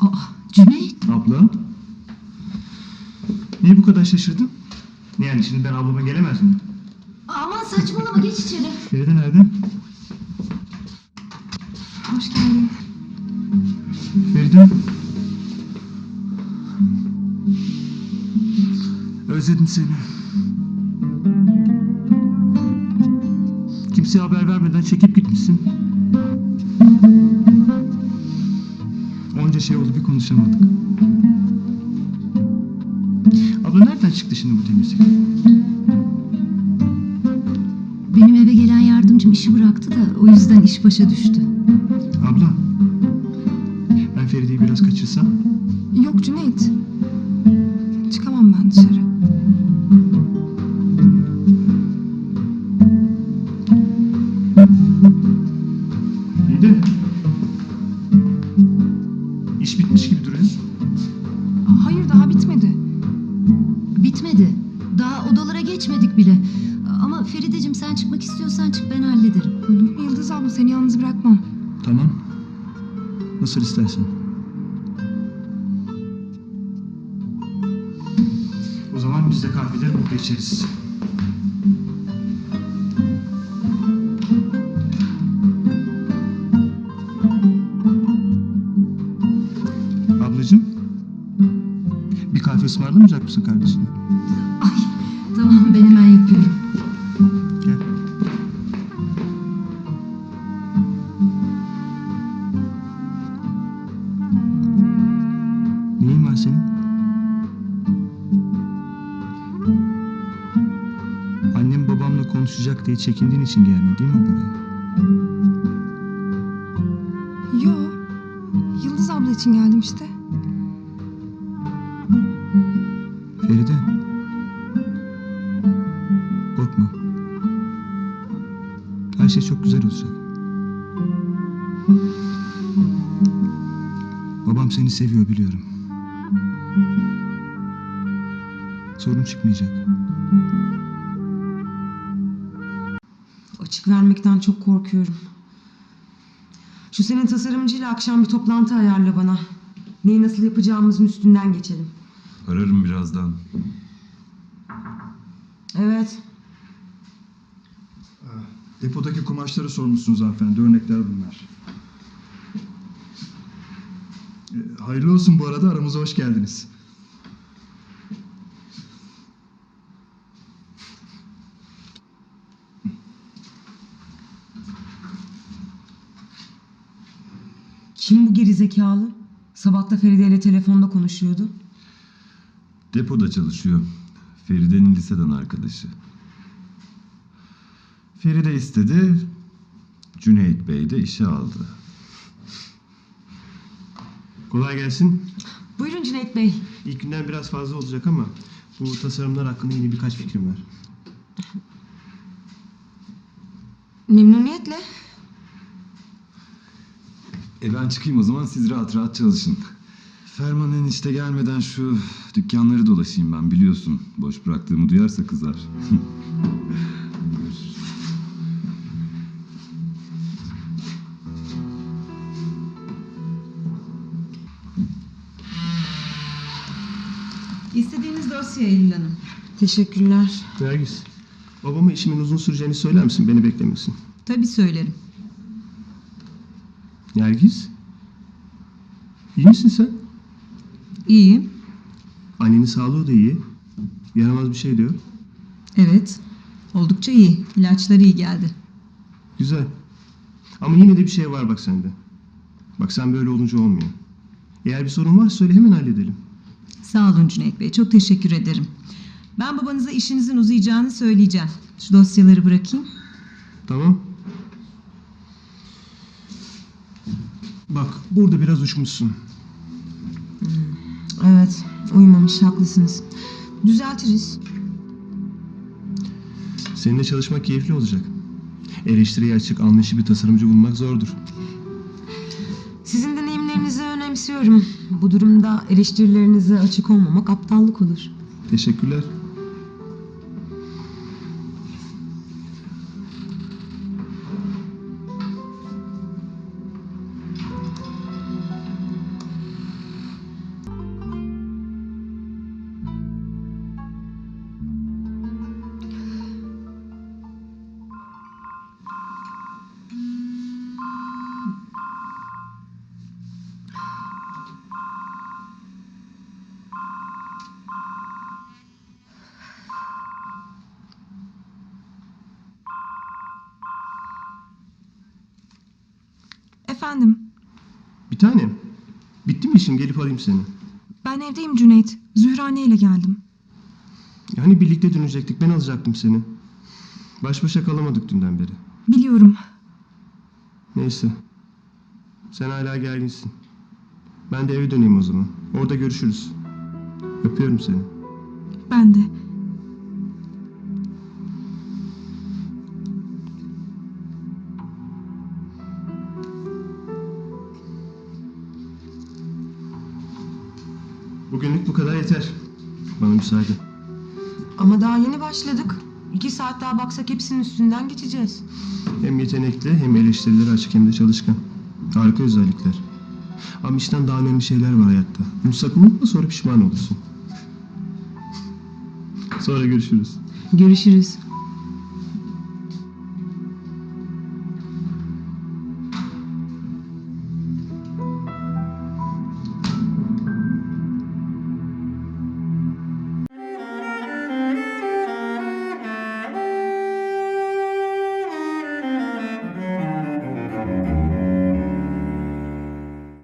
Aa, Cüneyt. Abla? Niye bu kadar şaşırdın? Yani şimdi ben ablama gelemez miyim? Aman saçmalama geç içeri. Feride nerede? Hoş geldin. Feride. Özledim seni. Kimseye haber vermeden çekip gitmişsin. Onca şey oldu bir konuşamadık. Abla nereden çıktı şimdi bu temizlik? Benim eve gelen yardımcım işi bıraktı da o yüzden iş başa düştü. Abla. Ben Feride'yi biraz kaçırsam. Yok Cüneyt. Çıkamam ben dışarı. Hayır daha bitmedi. Bitmedi. Daha odalara geçmedik bile. Ama Ferideciğim sen çıkmak istiyorsan çık ben hallederim. Olur mu Yıldız abla seni yalnız bırakmam. Tamam. Nasıl istersen. O zaman biz de kahveleri burada içeriz. Ismarlamayacak mısın kardeşine? Ay tamam ben hemen yapıyorum. Gel. Neyin var senin? Annem babamla konuşacak diye çekindiğin için geldin değil mi buraya? Yo. Yıldız abla için geldim işte. Feride. Korkma. Her şey çok güzel olacak. Babam seni seviyor biliyorum. Sorun çıkmayacak. Açık vermekten çok korkuyorum. Şu senin tasarımcıyla akşam bir toplantı ayarla bana. Neyi nasıl yapacağımızın üstünden geçelim. Ararım birazdan. Evet. Depodaki kumaşları sormuşsunuz hanımefendi. Örnekler bunlar. Ee, Hayırlı olsun bu arada aramıza hoş geldiniz. Kim bu gerizekalı? Sabah da Feride ile telefonda konuşuyordu. Depoda çalışıyor. Feride'nin liseden arkadaşı. Feride istedi. Cüneyt Bey de işe aldı. Kolay gelsin. Buyurun Cüneyt Bey. İlk günden biraz fazla olacak ama bu tasarımlar hakkında yeni birkaç fikrim var. Memnuniyetle. E ben çıkayım o zaman siz rahat rahat çalışın. Ferman enişte gelmeden şu dükkanları dolaşayım ben biliyorsun. Boş bıraktığımı duyarsa kızar. İstediğiniz dosya Eylül Hanım. Teşekkürler. Nergis, babama işimin uzun süreceğini söyler misin? Beni beklemesin. Tabii söylerim. Nergis? İyi misin sen? İyiyim. Annenin sağlığı da iyi. Yaramaz bir şey diyor. Evet. Oldukça iyi. İlaçları iyi geldi. Güzel. Ama yine de bir şey var bak sende. Bak sen böyle olunca olmuyor. Eğer bir sorun varsa söyle hemen halledelim. Sağ olun Cüneyt Bey. Çok teşekkür ederim. Ben babanıza işinizin uzayacağını söyleyeceğim. Şu dosyaları bırakayım. Tamam. Bak burada biraz uçmuşsun. Evet. Uymamış. Haklısınız. Düzeltiriz. Seninle çalışmak keyifli olacak. Eleştiriye açık, anlayışlı bir tasarımcı bulmak zordur. Sizin deneyimlerinizi önemsiyorum. Bu durumda eleştirilerinize açık olmamak aptallık olur. Teşekkürler. Efendim, Bir tanem. Bitti mi işin? Gelip alayım seni. ben evdeyim Cüneyt. Zührane ile geldim. Yani birlikte dönecektik. Ben alacaktım seni. Baş başa kalamadık dünden beri. Biliyorum. Neyse. Sen hala gerginsin. Ben de eve döneyim o zaman. Orada görüşürüz. Öpüyorum seni. Ben de. Bugünlük bu kadar yeter. Bana müsaade. Ama daha yeni başladık. İki saat daha baksak hepsinin üstünden geçeceğiz. Hem yetenekli hem eleştirilere açık hem de çalışkan. Harika özellikler. Ama işten daha önemli şeyler var hayatta. Bunu sakın unutma sonra pişman olursun. Sonra görüşürüz. Görüşürüz.